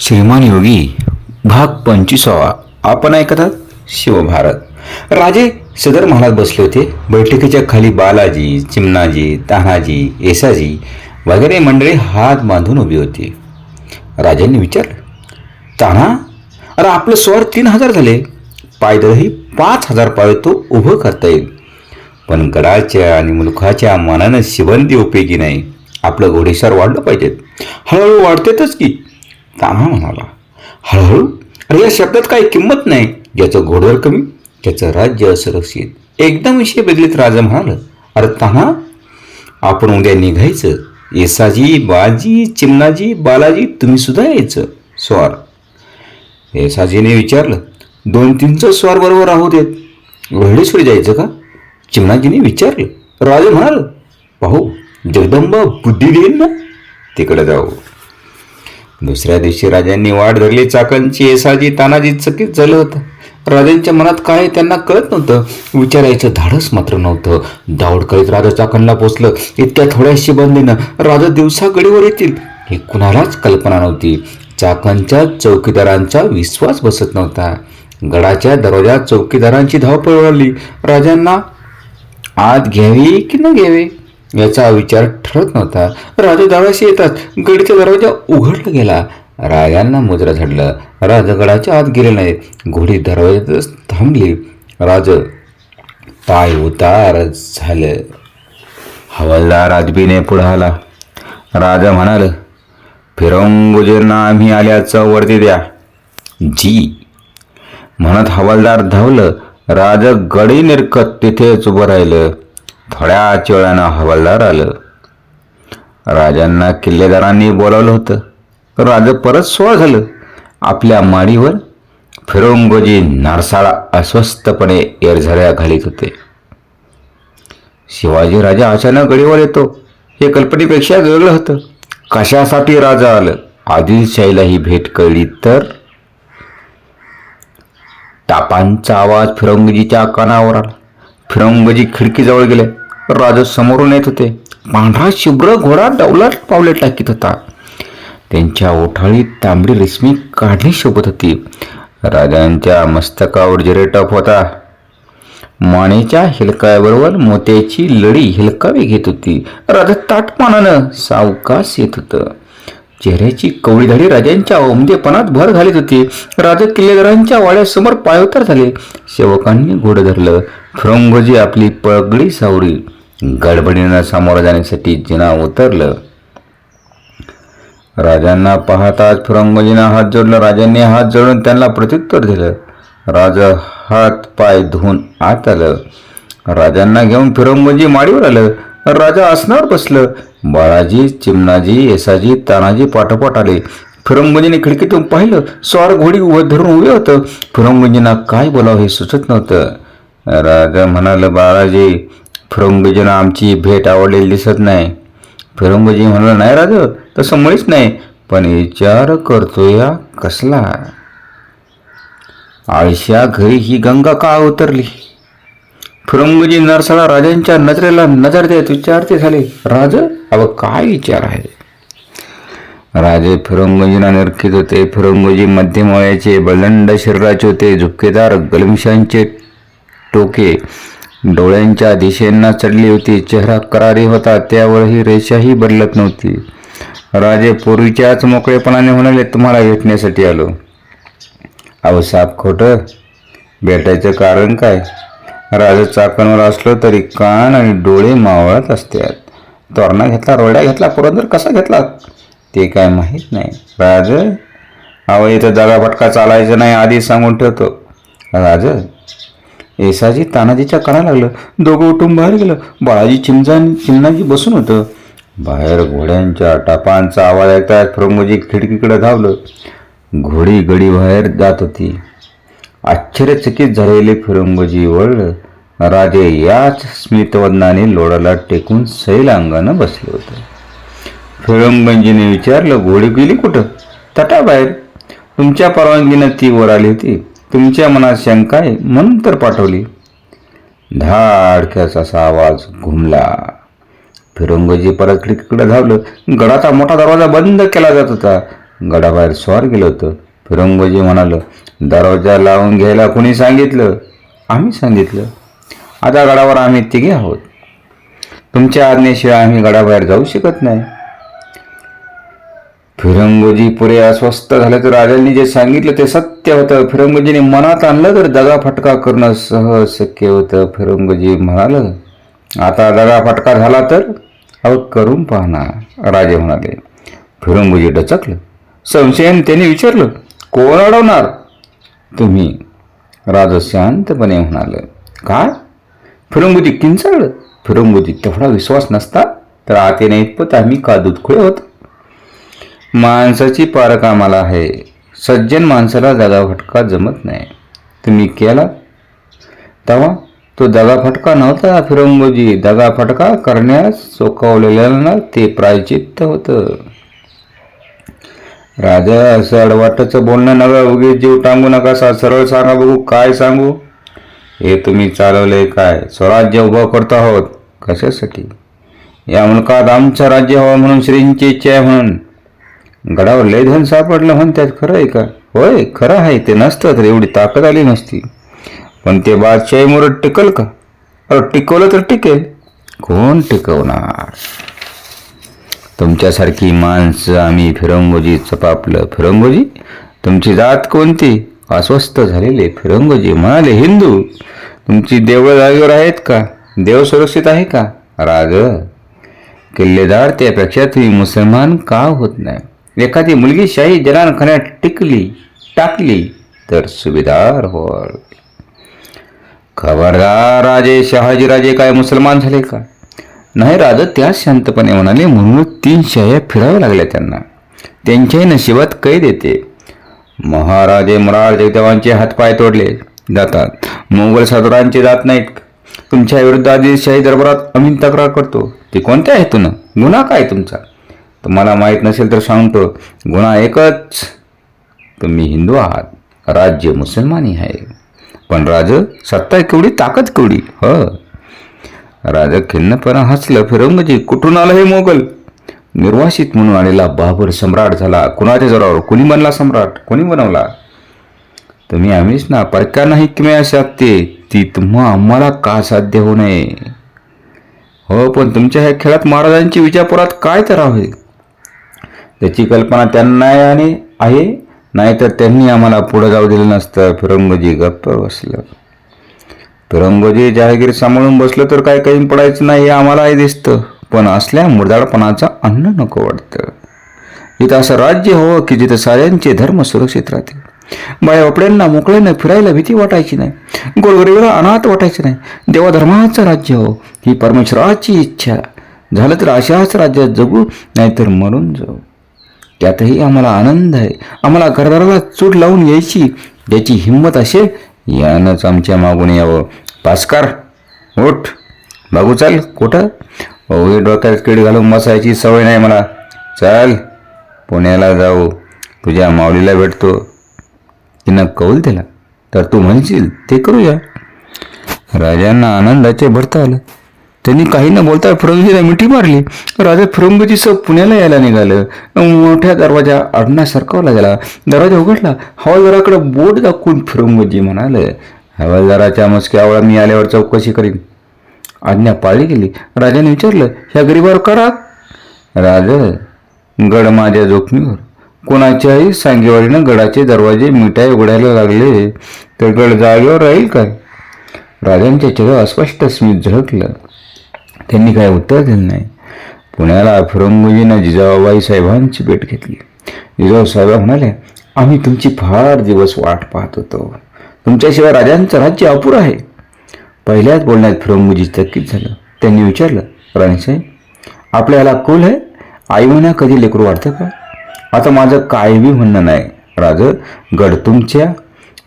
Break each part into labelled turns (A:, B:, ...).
A: श्रीमान योगी भाग पंचवीसावा. आपण ऐकतात शिवभारत राजे सदर महालात बसले होते. बैठकीच्या खाली बालाजी चिमणाजी तानाजी येसाजी वगैरे मंडळी हात बांधून उभी होती. राजांनी विचारलं ताना अरे आपलं स्वर तीन हजार झाले. पायदळही पाच हजार पाय तो उभं करता येईल. पण गडाच्या आणि मुलखाच्या मनानं शिबंदी उपयोगी नाही. आपलं घोडेसार वाढलं पाहिजेत. हळूहळू वाढतेतच की ताना म्हणाला. हळूहळू अरे या शब्दात काही किंमत नाही. ज्याचं घोडवर कमी त्याचं राज्य असुरक्षित. एकदम विषय बदलीत राजा म्हणाल अरे तान्हा आपण उद्या निघायचं. येसाजी बाजी चिमणाजी बालाजी तुम्ही सुद्धा यायचं. स्वार. येसाजीने विचारलं दोन तीनचं स्वार बरोबर आहोत देत वेळेश्वरी जायचं का? चिमणाजीने विचारलं. राजा म्हणाल पाहू जगदंबा बुद्धी देईल ना? तिकडे जाऊ. दुसऱ्या दिवशी राजांनी वाट धरली. चाकांची येसाजी तानाजी चकित झालं होतं. राजांच्या मनात काय त्यांना कळत नव्हतं. विचारायचं धाडस मात्र नव्हतं. दावड करीत राजा चाकणला पोचलं. इतक्या थोड्याशी बंदीनं राजा दिवसा गडीवर येतील हे कुणालाच कल्पना नव्हती. चाकणच्या चौकीदारांचा विश्वास बसत नव्हता. गडाच्या दरवाजात चौकीदारांची धावपळ उडाली राजांना आत घ्यावी की न घ्यावे? याचा विचार ठरत नव्हता. राजा दाराशी येतात गडीचा दरवाजा उघडला गेला. राजांना मुजरा झडलं. राजगडाच्या आत गेले नाही घोडी दरवाजातच थांबली. राज पाय उतार झालं. हवालदार राजबीने पुढे आला. राजा म्हणाल फिरंगुजींना आम्ही आल्याचं वर्दी द्या. जी. म्हणत हवालदार धावलं. राज गडी निरकत तिथेच उभं राहिलं. थोड्याच वेळानं हवालदार आलं. राजांना किल्लेदारांनी बोलावलं होतं. राज परत सोळ झालं. आपल्या माडीवर फिरोंगोजी नारसाळा अस्वस्थपणे एरझऱ्या घालीत होते. शिवाजी राजा अचानक गडीवर येतो. हे कल्पनेपेक्षा वेगळं होतं. कशासाठी राजा आलं? आदिलशाहीला ही भेट कळली तर? टापांचा आवाज फिरंगजीच्या कानावर आला. फिरंगजी खिडकीजवळ गेले. राजा समोरून येत होते. पांढरा शुभ्र घोडा डौलाट पावले टाकीत होता. त्यांच्या ओठाळीत तांबडी रेशमी काढणी शोभत होती. राजांच्या मस्तकावर जिरेटप होता. मानेच्या हिलकाव्याबरोबर मोत्याची लढी हिलकावी घेत होती. राजा ताटमानानं सावकास येत होतं. चेहऱ्याची कवळीधाडी राजांच्या ओमदेपणात भर घालीत होती. राजा किल्लेदारांच्या वाड्यासमोर पायवतर झाले. सेवकांनी घोडं धरलं. फ्रोंगोजी आपली पगडी सावरी गडबडीनं सामोरं जाण्यासाठी जिना उतरलं. राजांना पाहताच फिरंगोजीनं हात जोडला. राजांनी हात जोडून त्यांना प्रत्युत्तर दिलं. राजा हात पाय धुवून आत आलं. राजांना घेऊन फिरंगोजी माडीवर आलं. राजा आसनावर बसलं. बाळाजी चिमणाजी येसाजी तानाजी पाठोपाठ आले. फिरंगोजीने खिडकीतून पाहिलं स्वार घोडी उभं धरून उभे होतं. फिरंगोजींना काय बोलावं हे सुचत नव्हतं. राजा म्हणाल बाळाजी फिरंगोजीनं आमची भेट आवडलेली दिसत नाही. फिरंगोजी म्हणाला नाही राजा तसं मुळीच नाही पण विचार करतो या कसला. आळशा घरी ही गंगा का उतरली? फिरंगजी नरसाळा राजांच्या नजरेला नजर देत विचारते झाले राज अव काय विचार आहे? राजे फिरंगजीना नरकीत होते. फिरंगजी मध्यम वयाचे बलंड शरीराचे होते. झुपकेदार गलमिशांचे टोके डोळ्यांच्या दिशेंना चढली होती चेहरा करारी होता त्यावरही रेषाही बदलत नव्हती. राजे पूर्वीच्याच मोकळेपणाने म्हणाले तुम्हाला भेटण्यासाठी आलो. अहो साप खोटं? भेटायचं कारण काय? राजा चाकणवर असलो तरी कान आणि डोळे मावळत असतात तोरणा घेतला रोड्या घेतला पुरंदर कसा घेतला? ते काय माहीत नाही. राज? अहो इथं दगाफटका फटका नाही आधी सांगून ठेवतो. राज? येसाजी तानाजीच्या काना लागलं. दोघं उठून बाहेर गेलं. बाळाजी चिमजा चिमणाजी बसून होतं. बाहेर घोड्यांच्या टापांचा आवाज ऐकतात फिरंगोजी खिडकीकडे धावलं. घोडी गडी बाहेर जात होती. आश्चर्यचकित झालेले फिरंगोजी वळलं. राजे याच स्मितवदनाने लोडाला टेकून सैल अंगानं बसले होते. फिरंगजीने विचारलं घोडी गेली कुठं? तटाबाहेर. तुमच्या परवानगीनं ती वर आली होती. तुमच्या मनात शंका आहे म्हणून तर पाठवली. धाडक्याचा असा आवाज घुमला. फिरंगोजी परत खिडकीकडे धावलं. गडाचा मोठा दरवाजा बंद केला जात होता. गडाबाहेर स्वार गेलं होतं. फिरंगोजी म्हणालं दरवाजा लावून घ्यायला कुणी सांगितलं? आम्ही सांगितलं. आता गडावर आम्ही तिघे आहोत. तुमच्या आज्ञेशिवाय आम्ही गडाबाहेर जाऊ शकत नाही. फिरंगोजी पुरे अस्वस्थ झाले तर राजांनी जे सांगितलं ते सत्य होतं. फिरंगोजीने मनात आणलं तर दगा फटका करणं सहज शक्य होतं. फिरंगोजी म्हणालं आता दगा फटका झाला तर अव करून पाहणार. राजे म्हणाले फिरंगोजी डचकलं. संशयाने त्याने विचारलं कोण अडवणार? तुम्ही राजा शांतपणे म्हणालं काय? फिरंगोजी किंचाळलं? फिरंगोजी तेवढा विश्वास नसता? तर आतेने इतपत आम्ही का दुधखुळे होत? माणसाची पारख आम्हाला आहे. सज्जन माणसाला दगाफटका जमत नाही. तुम्ही केला? तेव्हा तो दगा फटका नव्हता फिरंगोजी दगा फटका करण्यास चोकावलेल्यांना ते प्रायचित्त होतं. राजा असं अडवाटचं बोलणं नव्या उगीच जीव टांगू नका सा सरळ सांगा बघू काय सांगू? हे तुम्ही चालवलंय काय? स्वराज्य उभं करत आहोत. कशासाठी? या मुलकात आमचं राज्य हवं म्हणून श्रींची इच्छा आहे म्हणून. गडावर लय धन सापडलं म्हण त्यात खरं आहे का? होय खरं आहे ते नसतं तर एवढी ताकद आली नसती. पण ते बादशाही मोर टिकल का? अरे टिकवलं तर टिकेल. कोण टिकवणार? तुमच्यासारखी माणसं आम्ही फिरंगोजी चपापलं. फिरंगोजी? तुमची जात कोणती? अस्वस्थ झालेले फिरंगोजी. म्हणाले हिंदू तुमची देवळं जागेवर आहेत का? देव सुरक्षित आहे का? राग किल्लेदार त्यापेक्षा तुम्ही मुसलमान का होत नाही? एखादी मुलगी शाही जनानखान्यात टिकली टाकली तर सुभेदार होल खबरदार राजे शहाजीराजे काय मुसलमान झाले का? नाही राजा त्या शांतपणे म्हणाले म्हणून तीन शाह्या फिराव्या लागल्या त्यांना. त्यांच्याही नशिबात कैद येते. महाराजे मुरार जगदेवांचे हातपाय तोडले जातात. मोगल सदरांचे जात नाहीत. तुमच्या विरुद्ध आदिलशाही दरबारात आम्ही तक्रार करतो. ती कोणत्या हेतून? गुन्हा काय तुमचा? तुम्हाला माहीत नसेल तर सांगतो. गुन्हा एकच. तुम्ही हिंदू आहात. राज्य मुसलमानी आहे. पण राज सत्ता केवढी ताकद केवढी? ह. राजा खिन्नपणा हसलं फिरंगजी कुठून आलं हे मोगल? निर्वासित म्हणून आलेला बाबर सम्राट झाला. कुणाच्या जोरावर? कुणी बनला सम्राट? कोणी बनवला? तुम्ही आम्हीच ना. परक्या नाही किमे अशात ती. तुम्हा आम्हाला का साध्य होऊ नये? हो पण तुमच्या ह्या खेळात महाराजांची विजापुरात काय तर आहे. त्याची कल्पना त्यांना आहे आणि आहे. नाहीतर त्यांनी आम्हाला पुढं जाऊ दिलं नसतं. फिरंगोजी गप्प बसलं. फिरंगोजी जहागीर सांभाळून बसलं तर काय काही पडायचं नाही हे आम्हालाही दिसतं. पण असल्या मुरदाडपणाचं अन्न नको वाटतं. इथं असं राज्य हो की जिथं साऱ्यांचे धर्म सुरक्षित राहतील. बाया बापड्यांना मोकळ्यानं फिरायला भीती वाटायची नाही. गोरगरीबाला अनाथ वाटायचं नाही. देवाधर्माचं राज्य हो ही परमेश्वराची इच्छा. झालं तर अशाच राज्यात जगू नाहीतर मरून जाऊ. त्यातही आम्हाला आनंद आहे. आम्हाला घरदाराला चूट लावून यायची. ज्याची हिंमत असेल? यानंच आमच्या मागून यावं. पास्कार उठ. बघू चाल. कुठं? ओवी डोक्यात किड घालून बसायची सवय नाही मला. चल पुण्याला जाऊ. तुझ्या माऊलीला भेटतो. तिनं कौल दिला. तर तू म्हणशील ते करूया. राजांना आनंदाचे भरता आलं. त्यांनी काही न बोलता फिरंगीला मिठी मारली. राजा फिरंगीसह पुण्याला यायला निघालं. मोठ्या दरवाजा अडणा सरकवला गेला दरवाजा उघडला. हवालदाराकडे बोट दाखवून फिरंगोजी म्हणाले हवालदाराच्या मस्क्यावर मी आल्यावर चौकशी करीन. आज्ञा पाळली गेली. राजाने विचारलं ह्या गरीबावर करा. राज गड माझ्या जोखमीवर. कोणाच्याही सांगेवारीनं गडाचे दरवाजे मिठाई उघडायला लागले तर गड जागेवर राहील काय? राजांच्या चेहऱ्यावर अस्पष्ट स्मित झळकलं. त्यांनी काय उत्तर दिलं नाही. पुण्याला फिरंगोजीनं जिजाबाई साहेबांची भेट घेतली. जिजाऊ साहेब म्हणाले आम्ही तुमची फार दिवस वाट पाहत होतो. तुमच्याशिवाय राजांचं राज्य अपुर आहे. पहिल्याच बोलण्यात फिरंगोजी चकित झालं. त्यांनी विचारलं राणीसाहेब आपल्याला कुल आहे? आई म्हणा कधी लेकरू वाढतं का? आता माझं काय बी म्हणणं नाही राज. गड तुमच्या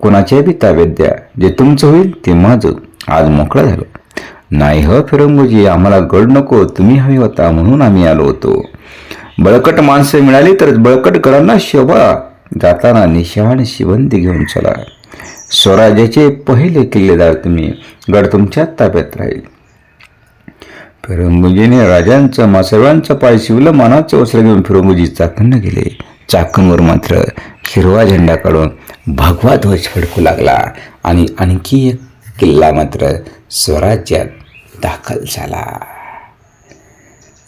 A: कोणाच्या बी ताब्यात द्या. जे तुमचं होईल ते माझं. आज मोकळं झालं. नाही ह फिरंगोजी आम्हाला गड नको तुम्ही हवी होता म्हणून आम्ही आलो होतो. बळकट माणसं मिळाली तर बळकट गडांना शोभा. जाताना निशाण शिवंती घेऊन चला. स्वराज्याचे पहिले किल्लेदार तुम्ही गड तुमच्या ताब्यात राहील. फिरंगुजीने राजांचं मासळांचं पाय शिवलं मानाचं वस्त्र घेऊन फिरंगुजी चाकणं गेले. चाकणवर मात्र हिरवा झेंडा काढून भगवा ध्वज फडकू लागला आणि आणखी एक किल्ला मात्र स्वराज्यात दाखल झाला.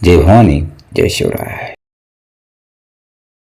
A: जय भवानी जय शिवराय.